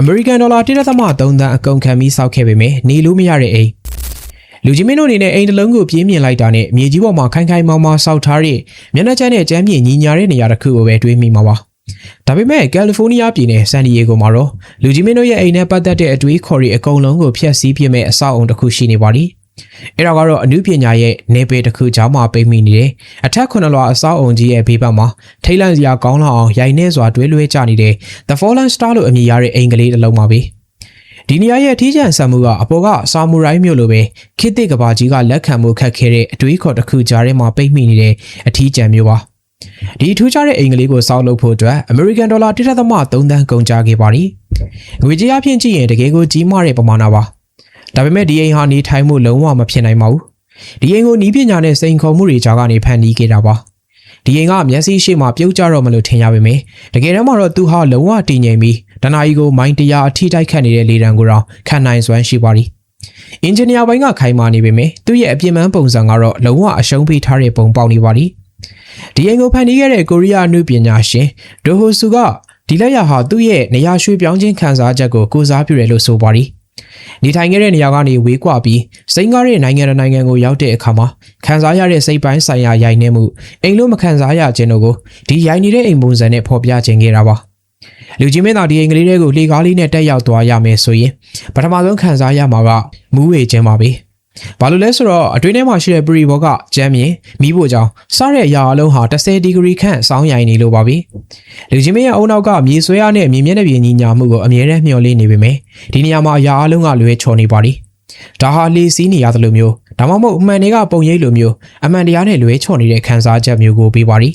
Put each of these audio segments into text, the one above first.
အမေရိကန်ဒေါ်လာ1.3သန်းအကုန်ခံပြီးစောက်ခဲ့ပေမဲ့နေလို့မရတဲ့အိမ်လူကြီးမင်းတို့အနေနဲ့အိမ်တစ်လုံးကိုပြင်းမြင်လိုက်တာနဲ့မြေကြီးပေါ်မှာခိုင်ခိုင်မာမာစောက်ထားတဲ့မျက်နှာကျန်းနဲ့ကျမ်းမြေညီညာတဲ့နေရာတစ်ခုကိုပဲတွေးမိမှာပါဒါပေမဲ့ကယ်လီဖိုးနီးယားပြည်နယ်ဆန်ဒီယေဂိုမှာတော့လူကြီးမင်းတို့ရဲ့အိမ်နဲ့ပတ်သက်တဲ့အတွေးခေါ်တွေအကုန်လုံးကိုဖျက်ဆီးပြမဲ့အဆောက်အုံတစ်ခုရှိနေပါသည် အဲ့ဒါကတော့အမှုပညာရဲ့နေပေတစ်ခုကြားမှာပိတ်မိနေတယ်အထက်ခုနှစ်လွှာအဆောက်အုံကြီးရဲ့ဘေးဘက်မှာထိတ်လန့်စရာကောင်းလောက်အောင်ရိုင်နေစွာတွဲလွဲကျနေတဲ့ The Fallen Star လို့အမည်ရတဲ့အိမ်ကလေးတစ်လုံးပါပဲဒီနေရာရဲ့အထီးကျန်ဆံမှုကအပေါ်ကဆာမူရိုင်းမျိုးလိုပဲခေတ်သစ်ကဘာကြီးကလက်ခံမှုခက်ခဲတဲ့အတွေးခေါ်တစ်ခုကြားထဲမှာပိတ်မိနေတဲ့အထီးကျန်မျိုးပါဒီထူးခြားတဲ့အိမ်ကလေးကိုစောက်လုပ်ဖို့အတွက် American Dollar 1.3သန်းကုန်ကျခဲ့ပါသည်ငွေကြေးအဖြစ်ကြည့်ရင်တကယ်ကိုကြီးမားတဲ့ပမာဏပါ ဒါပေမဲ့ဒီအိမ်ဟာနေထိုင်မှုလုံးဝမဖြစ်နိုင်ပါဘူးဒီအိမ်ကိုနီးပညာနဲ့စိန်ခေါ်မှုတွေကြားကနေဖန်တီးခဲ့တာပါဒီအိမ်ကမျက်စိရှိမှပြုတ်ကြတော့မလို့ထင်ရပေမယ့်တကယ်တမ်းမှာတော့သူဟာလုံးဝတည်ငြိမ်ပြီးတနာကြီးကိုမိုင်းတရားအထိတိုက်ခတ်နေတဲ့လေတံကိုတော့ခံနိုင်စွမ်းရှိပါသည်အင်ဂျင်နီယာပိုင်းကခိုင်မာနေပေမယ့်သူ့ရဲ့အပြင်းပန်းပုံစံကတော့လုံးဝအရှုံးပေးထားတဲ့ပုံပေါက်နေပါသည်ဒီအိမ်ကိုဖန်တီးခဲ့တဲ့ကိုရီးယားအမှုပညာရှင်ဒိုဟိုဆူကဒီလက်ရဟာသူ့ရဲ့နေရာရွှေ့ပြောင်းခြင်းခံစားချက်ကိုကိုစားပြုတယ်လို့ဆိုပါသည် နေထိုင်ခဲ့တဲ့နေရာကနေဝေးကွာပြီးစိန်ကားတဲ့နိုင်ငံတစ်နိုင်ငံကိုရောက်တဲ့အခါမှာခံစားရတဲ့စိတ်ပိုင်းဆိုင်ရာရိုက်နှက်မှုအိမ်လို့မခံစားရခြင်းတို့ကိုဒီရိုက်နေတဲ့အိမ်ပုံစံနဲ့ဖော်ပြခြင်းခဲ့တာပါလူကြီးမင်းသားဒီအိမ်ကလေးတွေကိုလေကားလေးနဲ့တက်ရောက်သွားရမယ်ဆိုရင်ပထမဆုံးခံစားရမှာကမူးဝေခြင်းပါပဲ ဘာလို့လဲဆိုတော့အတွင်းထဲမှာရှိတဲ့ပရီဘောကကျမ်းမြင်မိဖို့ကြောင့်စတဲ့အရာအလုံးဟာ30ဒီဂရီခန့်စောင်းရိုင်နေလို့ပါပဲလူကြီးမင်းရဲ့အုံနောက်ကမြေဆွဲရနဲ့မြေမျက်နှာပြင်ညီညာမှုကိုအမြဲတမ်းမျှော်လင့်နေပေမယ့်ဒီနေရာမှာအရာအလုံးကလွဲချော်နေပါသည်ဒါဟာလေစီးနေရတယ်လို့မျိုးဒါမှမဟုတ်အမှန်တွေကပုံရိပ်လိုမျိုးအမှန်တရားနဲ့လွဲချော်နေတဲ့ခံစားချက်မျိုးကိုပေးပါသည်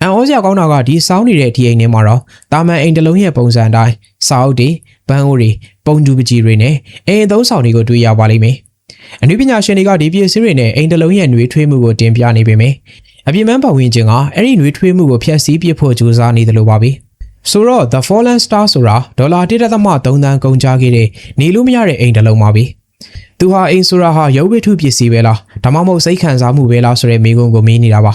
အန်ဩစရာကောင်းတာကဒီစောင်းနေတဲ့ဒီအိမ်ထဲမှာတော့တာမန်အိမ်တစ်လုံးရဲ့ပုံစံအတိုင်းစာအုပ်တွေဘန်းအိုးတွေပုံတူပကြီးတွေနဲ့အိမ်အသုံးဆောင်တွေကိုတွေ့ရပါလိမ့်မယ် အနုပညာရှင်တွေကဒီပစ္စည်းတွေနဲ့အိမ်တစ်လုံးရဲ့နှွေးထွေးမှုကိုတင်ပြနေပေမယ့်အပြင်းပန်းပတ်ဝန်းကျင်ကအဲ့ဒီနှွေးထွေးမှုကိုဖျက်ဆီးပစ်ဖို့ကြိုးစားနေတယ်လို့ပါပဲဆိုတော့ The Fallen Star ဆိုတာဒေါ်လာ1.3သန်းကုန်ကျခဲ့တဲ့နေလို့မရတဲ့အိမ်တစ်လုံးပါပဲသူဟာအိမ်ဆိုတာဟာရုပ်ဝတ္ထုပစ္စည်းပဲလားဒါမှမဟုတ်စိတ်ခံစားမှုပဲလားဆိုတဲ့မိကုံကိုမေးနေတာပါ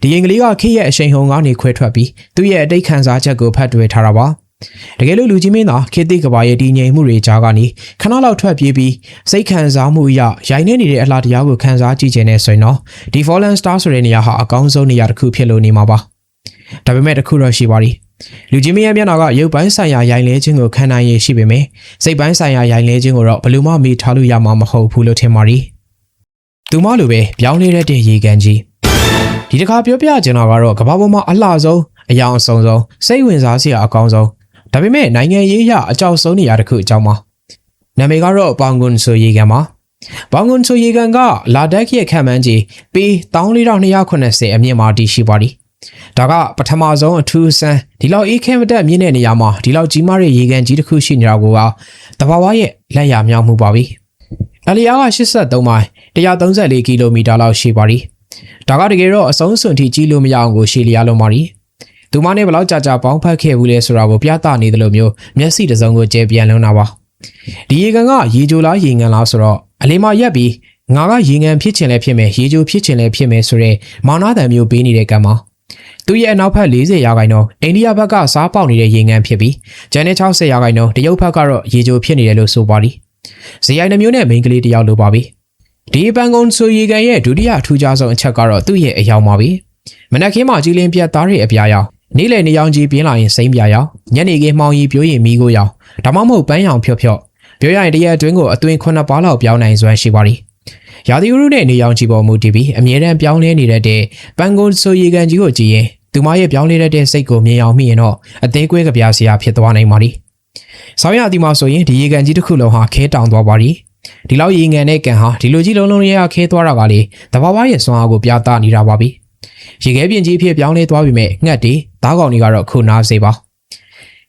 ဒီရင်ကလေးကခေတ်ရဲ့အရှိန်ဟုန်ကနေခွဲထွက်ပြီးသူ့ရဲ့အတိတ်ခံစားချက်ကိုဖတ်တွေ့ထားတာပါ တကယ်လို့လူကြီးမင်းသာခေတ်သစ်ကဘာရဲ့တည်ငြိမ်မှုတွေကြားကနေခဏလောက်ထွက်ပြေးပြီးစိတ်ခံစားမှုအရရိုင်းနေနေတဲ့အလားတရားကိုခံစားကြည့်ခြင်းနဲ့ဆိုရင်တော့ဒီ Fallen Star ဆိုတဲ့နေရာဟာအကောင်းဆုံးနေရာတစ်ခုဖြစ်လို့နေမှာပါဒါပေမဲ့တစ်ခုတော့ရှိပါသည်လူကြီးမင်းရဲ့မျက်နှာကရုပ်ပိုင်းဆိုင်ရာရိုင်းလဲခြင်းကိုခံနိုင်ရရှိပေမယ့်စိတ်ပိုင်းဆိုင်ရာရိုင်းလဲခြင်းကိုတော့ဘယ်လို့မှမေ့ထားလို့ရမှာမဟုတ်ဘူးလို့ထင်ပါသည်သူမလိုပဲပြောင်းလဲတဲ့ရေကန်ကြီးဒီတစ်ခါပြောပြချင်တာကတော့ကမ္ဘာပေါ်မှာအလှဆုံးအယောင်အဆုံးဆုံးစိတ်ဝင်စားစရာအကောင်းဆုံး ဒါပေမဲ့နိုင်ငံရေးအရအကြောက်ဆုံးနေရာတစ်ခုအကြောင်းပါနာမည်ကတော့ပေါင်ကွန်ဆိုရေကန်ပါပေါင်ကွန်ဆိုရေကန်ကလာဒက်ရဲ့ခံမှန်းကြီးပေ14280အမြင့်မာတည်ရှိပါသည်ဒါကပထမဆုံးအထူးဆန်းဒီလောက်အေးခဲမတက်မြင့်တဲ့နေရာမှာဒီလောက်ကြီးမားတဲ့ရေကန်ကြီးတစ်ခုရှိနေတာကိုကတဘာဝရဲ့လက်ရမြောက်မှုပါပြီအလျားက83မိုင်134ကီလိုမီတာလောက်ရှိပါသည်ဒါကတကယ်တော့အဆုံးစွန်ထိကြီးလို့မရအောင်ကိုရှေ့လျားလုံးပါသည် သူမနဲ့ဘလောက်ကြာကြာပေါင်းဖက်ခဲ့ဘူးလဲဆိုတာကိုပြသနေတယ်လို့မျိုးမျက်စိတစ်စုံကိုကျဲပြန်လုံးတာပါဒီရေကန်ကရေကြိုလားရေငန်လားဆိုတော့အလေးမရက်ပြီးငါကရေငန်ဖြစ်ချင်လဲဖြစ်မယ်ရေကြိုဖြစ်ချင်လဲဖြစ်မယ်ဆိုတော့မောင်နာတန်မျိုးပေးနေတဲ့ကံမှာသူရဲ့အနောက်ဘက်40ရာခိုင်နှုန်းအိန္ဒိယဘက်ကစားပေါက်နေတဲ့ရေငန်ဖြစ်ပြီးဂျန်နဲ့60ရာခိုင်နှုန်းတရုတ်ဘက်ကတော့ရေကြိုဖြစ်နေတယ်လို့ဆိုပါသည်ဇေယိုင်နှမျိုးနဲ့မိန်းကလေးတယောက်လိုပါပြီဒီပန်ကုန်းဆိုရေကန်ရဲ့ဒုတိယထူးခြားဆုံးအချက်ကတော့သူ့ရဲ့အယောင်ပါပဲမနက်ခင်းမှာကြီးလင်းပြတ်သားတဲ့အပြာရောင် နေ့လယ်နေရောင်ကြီးပြင်းလာရင်စိမ့်ပြရောင်ညနေခင်းမှောင်ရီပြိုးရင်မီးကိုရောင်ဒါမှမဟုတ်ပန်းရောင်ဖြော့ဖြော့ပြောရရင်တရက်အတွင်းကိုအသွင်ခုနှစ်ပါးလောက်ပြောင်းနိုင်စွမ်းရှိပါသည်ရာသီဥတုနဲ့နေရောင်ကြီးပေါ်မူတည်ပြီးအမြဲတမ်းပြောင်းလဲနေတဲ့တဲ့ပန်ကွန်ဆိုရေကန်ကြီးကိုကြည့်ရင်သူမရဲ့ပြောင်းလဲတဲ့စိတ်ကိုမြင်အောင်မိရင်တော့အသေးကွဲကြပြစရာဖြစ်သွားနိုင်ပါသည်ဆောင်းရသည်မှာဆိုရင်ဒီရေကန်ကြီးတစ်ခုလုံးဟာခဲတောင်သွားပါသည်ဒီလောက်ရေငန်တဲ့ကန်ဟာဒီလိုကြီးလုံးလုံးရဲရခဲသွားတာကလေတဘာဝရဲ့စွမ်းအားကိုပြသနေတာပါပြီရေခဲပြင်ကြီးဖြစ်ပြောင်းလဲသွားပြီမဲ့ငှက်တွေ သားကောင်တွေကတော့ခုနာစေပါ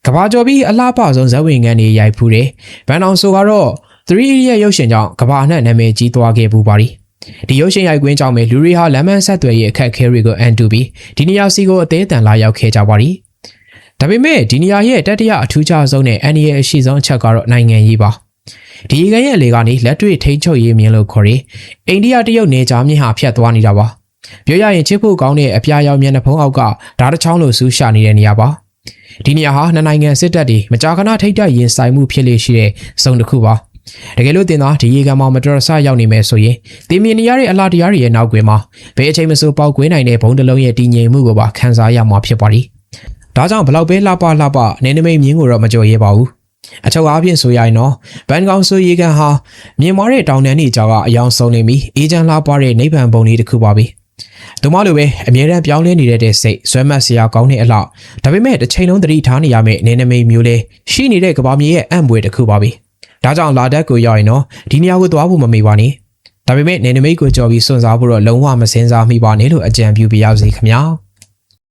ကဘာကျော်ပြီးအလားပဆုံးဇက်ဝင်ငန်းတွေရိုက်ဖူးတယ်ဘန်အောင်ဆိုကတော့3 idiot ရုပ်ရှင်ကြောင့်ကဘာအနှံ့နာမည်ကြီးသွားခဲ့ပူပါသည်ဒီရုပ်ရှင်ရိုက်ကွင်းကြောင့်ပဲလူတွေဟာလမ်းမဆက်သွယ်ရေးအခက်အခဲတွေကိုအန်တူပြီးဒီနေရာစီကိုအသေးအတန်လာရောက်ခဲ့ကြပါသည်ဒါပေမဲ့ဒီနေရာရဲ့တတိယအထူးခြားဆုံးနဲ့အန်ဒီရဲ့အရှိဆုံးအချက်ကတော့နိုင်ငံရေးပါဒီရေကန်ရဲ့လေကနေလက်တွေ့ထိန်းချုပ်ရေးမြင်လို့ခေါ်ရင်အိန္ဒိယတရုတ်နေကြားမြင့်ဟာဖြတ်သွားနေတာပါ ပြောရရင်ချစ်ဖို့ကောင်းတဲ့အပြာရောင်မျက်နှာဖုံးအောက်ကဓာတ်တစ်ချောင်းလိုဆူးရှာနေတဲ့နေရာပါဒီနေရာဟာနှစ်နိုင်ငံစစ်တပ်တွေမကြာခဏထိတ်တက်ရင်ဆိုင်မှုဖြစ်လေရှိတဲ့ဇုံတစ်ခုပါတကယ်လို့တင်သားဒီရေကန်မှာမတော်တဆရောက်နေမယ်ဆိုရင်တင်မြင်နေရတဲ့အလားတရားတွေရဲ့နောက်ကွယ်မှာဘယ်အချိန်မဆိုပေါက်ကွဲနိုင်တဲ့ဘုံတစ်လုံးရဲ့တည်ငြိမ်မှုကိုပါခန်းစားရမှာဖြစ်ပါသည်ဒါကြောင့်ဘလောက်ပဲလှပလှပနေနမိတ်မြင်းကိုတော့မကြော်ရဲပါဘူးအချုပ်အားဖြင့်ဆိုရရင်တော့ဘန်ကောင်ဆိုရေကန်ဟာမြင်မာတဲ့တောင်တန်းတွေကြောင့်အယောင်ဆုံးနေပြီးအေဂျန်လှပတဲ့နိဗ္ဗာန်ဘုံလေးတစ်ခုပါပဲ။ တို့မလိုပဲအမြဲတမ်းပြောင်းလဲနေတဲ့တဲ့စိတ်ဇွဲမတ်စရာကောင်းတဲ့အလောက်ဒါပေမဲ့တစ်ချိန်လုံးသတိထားနေရမယ့်အနေနမိတ်မျိုးလေးရှိနေတဲ့ကဘာမြေရဲ့အံ့ဘွယ်တစ်ခုပါပဲ။ဒါကြောင့်လာတက်ကိုရောက်ရင်တော့ဒီနေရာကိုသွားဖို့မမေ့ပါနဲ့။ဒါပေမဲ့နေနမိတ်ကိုကြော်ပြီးစွန့်စားဖို့တော့လုံးဝမစင်စားမိပါနဲ့လို့အကြံပြုပြရစီခင်ဗျာ။